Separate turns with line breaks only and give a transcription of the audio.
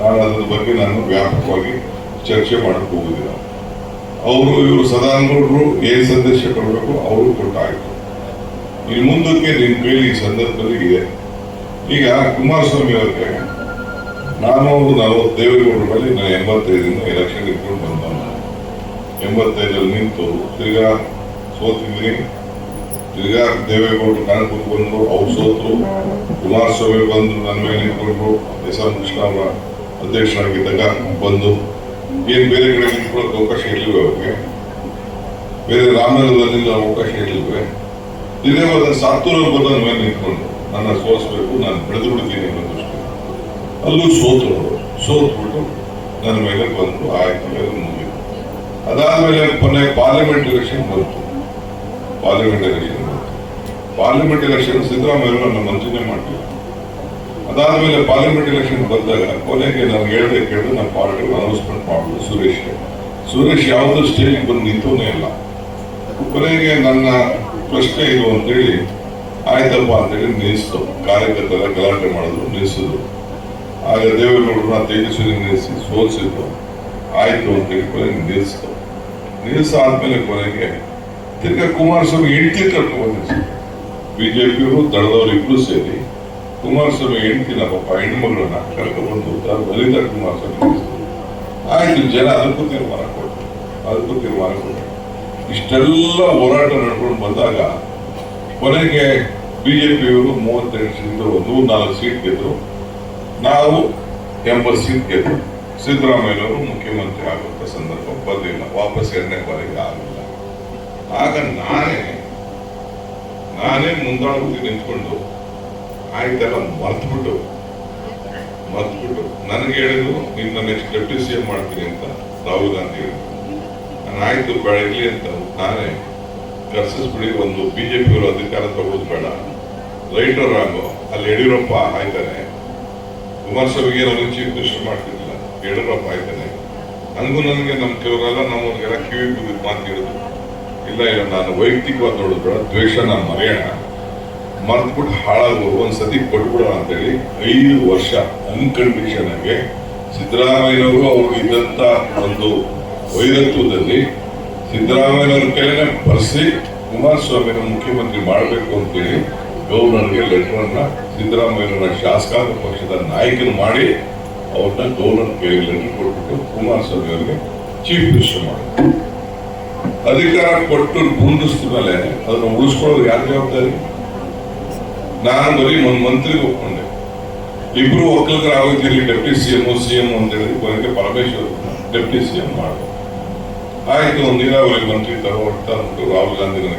ನಾನು ಅದರ ಬಗ್ಗೆ ನಾನು ವ್ಯಾಪಕವಾಗಿ ಚರ್ಚೆ ಮಾಡಕ್ ಹೋಗುದಿಲ್ಲ. ಅವರು ಇವರು ಸದಾನಗೌಡರು ಏನ್ ಸಂದೇಶ ಕೊಡಬೇಕು, ಅವರು ಕೊಟ್ಟಾಯಿತು. ಇಲ್ಲಿ ಮುಂದಕ್ಕೆ ನಿಮ್ ಕೈಲಿ ಈ ಸಂದರ್ಭದಲ್ಲಿ ಇದೆ. ಈಗ ಕುಮಾರಸ್ವಾಮಿ ಅವ್ರಿಗೆ, ನಾನು ನಲವತ್ತು ದೇವೇಗೌಡರ ಮೇಲೆ ನಾನು ಎಂಬತ್ತೈದರಿಂದ ಎಲೆಕ್ಷನ್ ಇಟ್ಕೊಂಡು ಬಂದವನು ಎಂಬತ್ತೈದರಲ್ಲಿ ನಿಂತು ತಿರ್ಗಾ ಸೋತಿದ್ದೀನಿ ತಿರ್ಗಾ ದೇವೇಗೌಡರು ಕಾಣ್ಕೊಂಡು ಬಂದರು, ಅವ್ರು ಸೋತರು. ಕುಮಾರಸ್ವಾಮಿ ಬಂದು ನನ್ನ ಮೇಲೆ ನಿಂತ್ಕೊಂಡ್ರು. ಎಸ್ ಆರ್ ಕೃಷ್ಣ ಅವರ ಅಧ್ಯಕ್ಷರಾಗಿದ್ದಾಗ ಬಂದು ಏನು ಬೇರೆ ಕಡೆ ನಿಂತ್ಕೊಳ್ಳೋಕೆ ಅವಕಾಶ ಇರ್ಲಿವೆ ಅವ್ರಿಗೆ? ಬೇರೆ ರಾಮನಗರದಲ್ಲಿ ಅವಕಾಶ ಇರ್ಲಿಲ್ವೇ? ಇದೇ ಒಂದು ಸಾತ್ತೂರಲ್ಲಿ ಬಂದ ಮೇಲೆ ನಿಂತ್ಕೊಂಡು. ನನ್ನ ಸೋಲಿಸ್ಬೇಕು, ನಾನು ಬೆಳೆದು ಬಿಡ್ತೀನಿ ಅನ್ನೋ ದೃಷ್ಟಿ. ಅಲ್ಲೂ ಅವರು ಸೋತ್ಬಿಟ್ಟು ನನ್ನ ಮೇಲೆ ಬಂದು ಆಯ್ತು ಮೇಲೆ ಮುಗಿತು. ಅದಾದ್ಮೇಲೆ ಕೊನೆ ಪಾರ್ಲಿಮೆಂಟ್ ಎಲೆಕ್ಷನ್ ಬಂತು. ಪಾರ್ಲಿಮೆಂಟ್ ಎಲೆಕ್ಷನ್ ಬಂತು. ಪಾರ್ಲಿಮೆಂಟ್ ಎಲೆಕ್ಷನ್ ಸಿದ್ದರಾಮಯ್ಯ ನನ್ನ ಮಂತ್ರಿನೇ ಮಾಡಲಿಲ್ಲ ಅದಾದ್ಮೇಲೆ ಪಾರ್ಲಿಮೆಂಟ್ ಎಲೆಕ್ಷನ್ ಬಂದಾಗ ಕೊನೆಗೆ ನಾವು ಹೇಳ್ದೆ ಕೇಳಿದ್ರೆ ನಮ್ಮ ಪಾರ್ಟಿ ಅನೌನ್ಸ್ಮೆಂಟ್ ಮಾಡಿದ್ರು ಸುರೇಶ್ ಸುರೇಶ್ ಯಾವ್ದು ಸ್ಟೇಜಿಗೆ ಬಂದು ನಿಂತೂನೇ ಇಲ್ಲ. ಕೊನೆಗೆ ನನ್ನ ಪ್ರಶ್ನೆ ಇದು ಅಂತೇಳಿ, ಆಯ್ತಪ್ಪ ಅಂತೇಳಿ ನಿಲ್ಲಿಸ್ತು ಕಾರ್ಯಕರ್ತರ ಗಲಾಟೆ ಮಾಡಿದ್ರು ನಿಲ್ಲಿಸಿದ್ರು ಆಗ ದೇವೇಗೌಡರನ್ನ ತೇಜಸ್ವಿ ನಿಲ್ಲಿಸಿ ಸೋಲಿಸಿದ್ರು. ಆಯ್ತು ಅಂತೇಳಿ ಕೊನೆಗೆ ನಿಲ್ಲಿಸ್ತು ನಿಲ್ಲಿಸಾದ್ಮೇಲೆ ಕೊನೆಗೆ ತಿರ್ಗಾ ಕುಮಾರಸ್ವಾಮಿ ಹೆಂಡತಿ ಕರ್ಕೊಂಡು ಜೆ ಬಿಜೆಪಿಯವರು, ದಳದವರು ಇಬ್ರು ಸೇರಿ ಕುಮಾರಸ್ವಾಮಿ ಹೆಂಡತಿನ ಪಾಪ ಹೆಣ್ಮಗಳನ್ನ ಕರ್ಕೊಂಡ್ಬಂದು ಲಲಿತಾ ಕುಮಾರಸ್ವಾಮಿ ನಿಲ್ಲಿಸಿದ್ರು. ಆಯ್ತು, ಜನ ಅದಕ್ಕೂ ತೀರ್ಮಾನ ಕೊಟ್ಟರು ಅದಕ್ಕೂ ತೀರ್ಮಾನ ಕೊಟ್ಟರು ಇಷ್ಟೆಲ್ಲ ಹೋರಾಟ ನಡ್ಕೊಂಡು ಬಂದಾಗ ಕೊನೆಗೆ ಬಿಜೆಪಿಯವರು ಮೂವತ್ತೆರಡು ಸೀಟ್ ಒಂದು ನಾಲ್ಕು ಸೀಟ್ ಗೆದ್ರು. ನಾವು ಎಂಬತ್ತು ಸೀಟ್ ಗೆದ್ರು. ಸಿದ್ದರಾಮಯ್ಯನವರು ಮುಖ್ಯಮಂತ್ರಿ ಆಗುವಂತ ಸಂದರ್ಭ ಬರಲಿಲ್ಲ ವಾಪಸ್ ಎರಡನೇ ಬಾರಿಗೆ ಆಗಲಿಲ್ಲ. ಆಗ ನಾನೇ ನಾನೇ ಮುಂದಾಳವಾಗಿ ನಿಂತ್ಕೊಂಡು ಆಯ್ತೆಲ್ಲ ಮರ್ತ್ಬಿಟ್ಟು ಮರ್ತ್ಬಿಟ್ಟು, ನನಗೆ ಹೇಳಿದ್ರು ನಿನ್ನ ನೆಕ್ಸ್ಟ್ ಡೆಪ್ಟಿ ಸಿ ಎಂ ಮಾಡ್ತೀನಿ ಅಂತ ರಾಹುಲ್ ಗಾಂಧಿ ಹೇಳಿದ್ರು. ನಾನು ಆಯ್ತು ಇರಲಿ ಅಂತ ನಾನೇ ಕರ್ಸಿಸ್ಬಿಡಿ, ಒಂದು ಬಿಜೆಪಿ ಅವರು ಅಧಿಕಾರ ತಗೊಳ್ಳೋದು ಬೇಡ. ರೈಟ್ ರಾಂಗು ಅಲ್ಲಿ ಯಡಿಯೂರಪ್ಪ ಆಯ್ತಾನೆ. ಕುಮಾರಸ್ವಾಮಿಗೆ ನಾವು ಚೀಫ್ ಮಿನಿಸ್ಟರ್ ಮಾಡ್ತಿದ್ದಿಲ್ಲ ಯಡಿಯೂರಪ್ಪ ಆಯ್ತಾನೆ. ನನಗೂ ನನಗೆ ನಮ್ಮ ಕೆಲವರೆಲ್ಲ ನಮ್ಮವ್ರಿಗೆಲ್ಲ ಕಿವಿ ಮಾತು ಹೇಳಿದ್ರು. ಇಲ್ಲ ಇಲ್ಲ, ನಾನು ವೈಯಕ್ತಿಕವಾಗಿ ನೋಡೋದು ಬೇಡ ದ್ವೇಷ ನಾನು ಮರೆಯೋಣ. ಮರ್ತ್ಬಿಟ್ಟು ಹಾಳಾಗುವ ಒಂದು ಸತಿ ಕೊಟ್ಬಿಡೋಣ ಅಂತೇಳಿ ಐದು ವರ್ಷ ಅನ್ಕಂಡೀಷನ್ ಆಗಿ ಸಿದ್ದರಾಮಯ್ಯನವರು ಅವ್ರಿಗೆ ಇದ್ದಂತ ಒಂದು ವೈರತ್ವದಲ್ಲಿ ಸಿದ್ದರಾಮಯ್ಯನವ್ರ ಕೈಲೇ ಬರ್ಸಿ ಕುಮಾರಸ್ವಾಮಿನ ಮುಖ್ಯಮಂತ್ರಿ ಮಾಡಬೇಕು ಅಂತೇಳಿ ಗವರ್ನರ್ಗೆ ಲೆಟರ್ ಅನ್ನ ಸಿದ್ದರಾಮಯ್ಯನವರ ಶಾಸಕಾಂಗ ಪಕ್ಷದ ನಾಯಕನ ಮಾಡಿ ಅವ್ರನ್ನ ಗವರ್ನರ್ ಕೈಗೆ ಲೆಟರ್ ಕೊಟ್ಬಿಟ್ಟು ಕುಮಾರಸ್ವಾಮಿ ಅವರಿಗೆ ಚೀಫ್ ಮಿನಿಸ್ಟರ್ ಮಾಡಿದ್ರು. ಅಧಿಕಾರ ಕೊಟ್ಟು ಗುಂಡಿಸಿದ ಮೇಲೆ ಅದನ್ನ ಉಳಿಸ್ಕೊಳ್ಳೋದು ಯಾರ ಜವಾಬ್ದಾರಿ? ನಾನು ಬರೀ ಒಂದು ಮಂತ್ರಿಗೆ ಒಪ್ಕೊಂಡೆ. ಇಬ್ರು ಒಕ್ಕಲಿಗರ ಆಗೋದಿರಲಿ deputy C M C M ಅಂತ ಹೇಳಿ ಕೊನೆಗೆ ಪರಮೇಶ್ವರ್ ಡೆಪ್ಟಿ ಸಿ ಎಂ ಮಾಡಿದ್ರು ಆಯ್ತು ನೀರಾವರಿ ಮಂತ್ರಿ ಉಂಟು ರಾಹುಲ್ ಗಾಂಧಿ